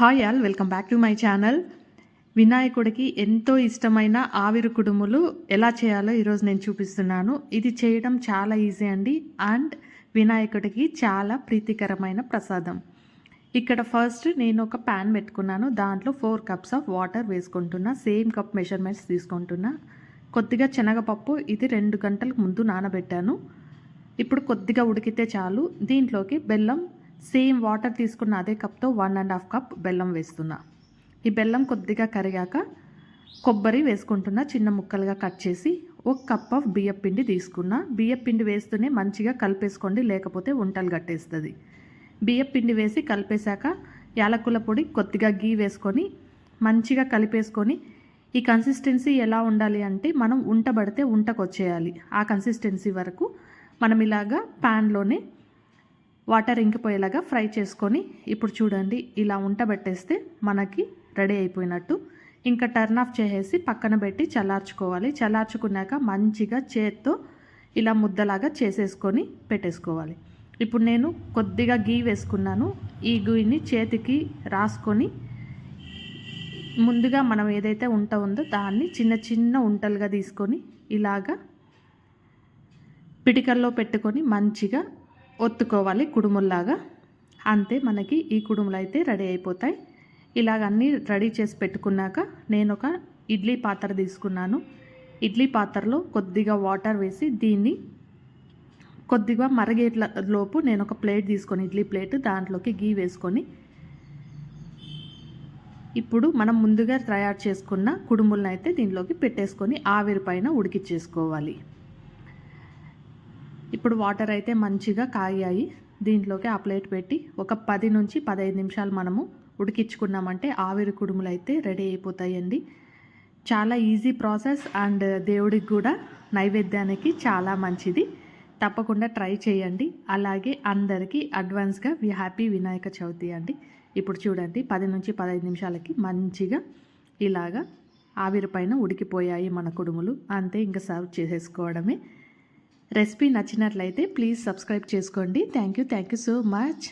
Hi all welcome back to my channel వినాయకుడికి ఎంతో ఇష్టమైన ఆవిరి కుడుములు ఎలా చేయాలో ఈరోజు నేను చూపిస్తున్నాను. ఇది చేయడం చాలా ఈజీ అండి అండ్ వినాయకుడికి చాలా ప్రీతికరమైన ప్రసాదం. ఇక్కడ ఫస్ట్ నేను ఒక ప్యాన్ పెట్టుకున్నాను. దాంట్లో ఫోర్ కప్స్ ఆఫ్ వాటర్ వేసుకుంటున్నా. సేమ్ కప్ మెజర్మెంట్స్ తీసుకుంటున్నా. కొద్దిగా శనగపప్పు ఇది రెండు గంటలకు ముందు నానబెట్టాను. ఇప్పుడు కొద్దిగా ఉడికితే చాలు. దీంట్లోకి బెల్లం సేమ్ వాటర్ తీసుకున్న అదే కప్తో వన్ అండ్ హాఫ్ కప్ బెల్లం వేస్తున్నా. ఈ బెల్లం కొద్దిగా కరిగాక కొబ్బరి వేసుకుంటున్నా. చిన్న ముక్కలుగా కట్ చేసి ఒక కప్ ఆఫ్ బియ్యం పిండి తీసుకున్నా. బియ్యం పిండి వేస్తూనే మంచిగా కలిపేసుకోండి లేకపోతే ఉంటలు కట్టేస్తుంది బియ్యం పిండి వేసి కలిపేశాక యాలకుల పొడి కొద్దిగా గీ వేసుకొని మంచిగా కలిపేసుకొని ఈ కన్సిస్టెన్సీ ఎలా ఉండాలి అంటే మనం ఉంటబడితే ఉంటకొచ్చేయాలి. ఆ కన్సిస్టెన్సీ వరకు మనం ఇలాగా ప్యాన్లోనే వాటర్ ఇంకిపోయేలాగా ఫ్రై చేసుకొని ఇప్పుడు చూడండి ఇలా ఉంటబెట్టేస్తే మనకి రెడీ అయిపోయినట్టు. ఇంకా టర్న్ ఆఫ్ చేసేసి పక్కన పెట్టి చల్లార్చుకోవాలి. చల్లార్చుకున్నాక మంచిగా చేత్తో ఇలా ముద్దలాగా చేసేసుకొని పెట్టేసుకోవాలి. ఇప్పుడు నేను కొద్దిగా గీ వేసుకున్నాను. ఈ గీని చేతికి రాసుకొని ముందుగా మనం ఏదైతే ఉంట ఉందో దాన్ని చిన్న చిన్న ఉంటలుగా తీసుకొని ఇలాగా పిటికల్లో పెట్టుకొని మంచిగా ఒత్తుకోవాలి కుడుముల్లాగా. అంతే మనకి ఈ కుడుములు అయితే రెడీ అయిపోతాయి. ఇలాగ అన్నీ రెడీ చేసి పెట్టుకున్నాక నేను ఒక ఇడ్లీ పాత్ర తీసుకున్నాను. ఇడ్లీ పాత్రలో కొద్దిగా వాటర్ వేసి దీన్ని కొద్దిగా మరగేట్ల లోపు నేను ఒక ప్లేట్ తీసుకొని ఇడ్లీ ప్లేట్ దాంట్లోకి గీ వేసుకొని ఇప్పుడు మనం ముందుగా తయారు చేసుకున్న కుడుములను అయితే దీనిలోకి పెట్టేసుకొని ఆవిరి పైన ఉడికిచ్చేసుకోవాలి. ఇప్పుడు వాటర్ అయితే మంచిగా కాగాయి దీంట్లోకి ఆ ప్లేట్ పెట్టి ఒక పది నుంచి పదహైదు నిమిషాలు మనము ఉడికించుకున్నామంటే ఆవిరి కుడుములు అయితే రెడీ అయిపోతాయండి. చాలా ఈజీ ప్రాసెస్ అండ్ దేవుడికి కూడా నైవేద్యానికి చాలా మంచిది. తప్పకుండా ట్రై చేయండి. అలాగే అందరికీ అడ్వాన్స్గా వి హ్యాపీ వినాయక చవితి అండి. ఇప్పుడు చూడండి పది నుంచి పదహైదు నిమిషాలకి మంచిగా ఇలాగా ఆవిరి పైన ఉడికిపోయాయి మన కుడుములు. అంతే ఇంకా సర్వ్ చేసేసుకోవడమే. రెసిపీ నచ్చినట్లయితే ప్లీజ్ సబ్స్క్రైబ్ చేసుకోండి. Thank you. Thank you so much.